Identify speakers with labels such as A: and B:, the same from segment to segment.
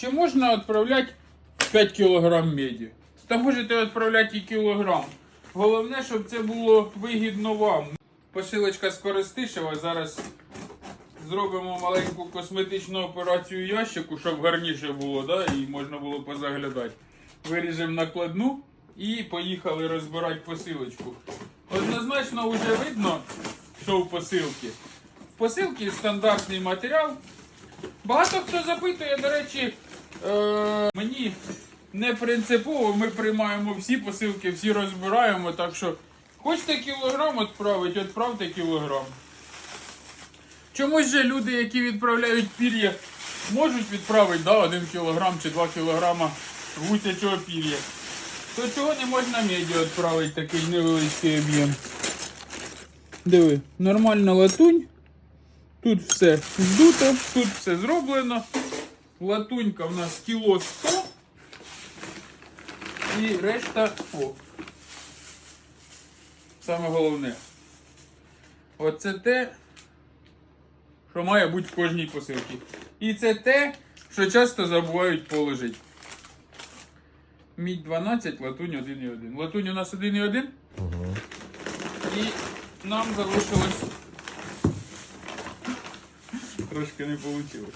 A: чи можна відправляти 5 кг меді? Та можете відправляти і кілограм. Головне, щоб це було вигідно вам. Посилочка з Коростишева. Зараз зробимо маленьку косметичну операцію ящику, щоб гарніше було, да? і можна було позаглядати. Виріжемо накладну і поїхали розбирати посилочку. Однозначно вже видно, що в посилці. В посилці стандартний матеріал. Багато хто запитує, до речі, е, мені не принципово, ми приймаємо всі посилки, всі розбираємо, так що хочете кілограм відправити, відправте кілограм. Чомусь же люди, які відправляють пір'я, можуть відправити да, 1 кілограм чи 2 кілограма гусячого пір'я. То чого не можна меді відправити такий невеличкий об'єм? Диви, нормальна латунь. Тут все здуто, тут все зроблено. Латунька в нас кіло 100. І решта. О. Саме головне. Оце те, що має бути в кожній посилці. І це те, що часто забувають положити. Мідь 12, латунь 1,1. Латунь у нас 1,1. І нам залишилось. Трошки не вийшло.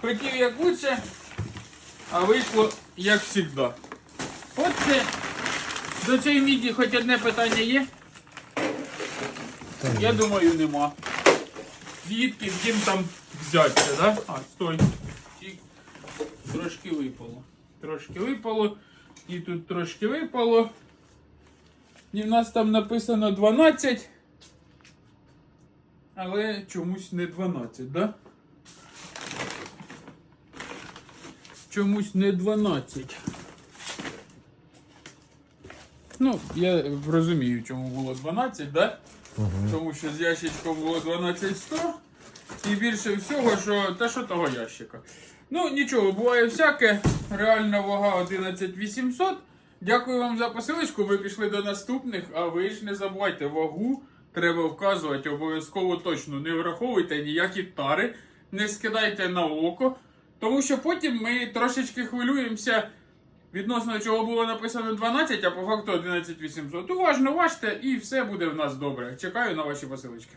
A: Хотів як лучше, а вийшло як завжди. От це до цієї міді хоч одне питання є? Я думаю, нема. Звідки їм там взяться, да? А, стой. Трошки випало. Трошки випало. І тут трошки випало. І в нас там написано 12. Але чомусь не 12, да? Чомусь не 12. Ну, я розумію, чому було 12, да? Тому що з ящичком було 12100. І більше всього, що та що того ящика. Ну, нічого, буває всяке. Реальна вага 11800. Дякую вам за посилочку. Ви пішли до наступних, а ви ж не забувайте, вагу треба вказувати обов'язково точно. Не враховуйте ніякі тари, не скидайте на око. Тому що потім ми трошечки хвилюємося відносно чого було написано 12, а по факту 11800. Уважно важте і все буде в нас добре. Чекаю на ваші посилочки.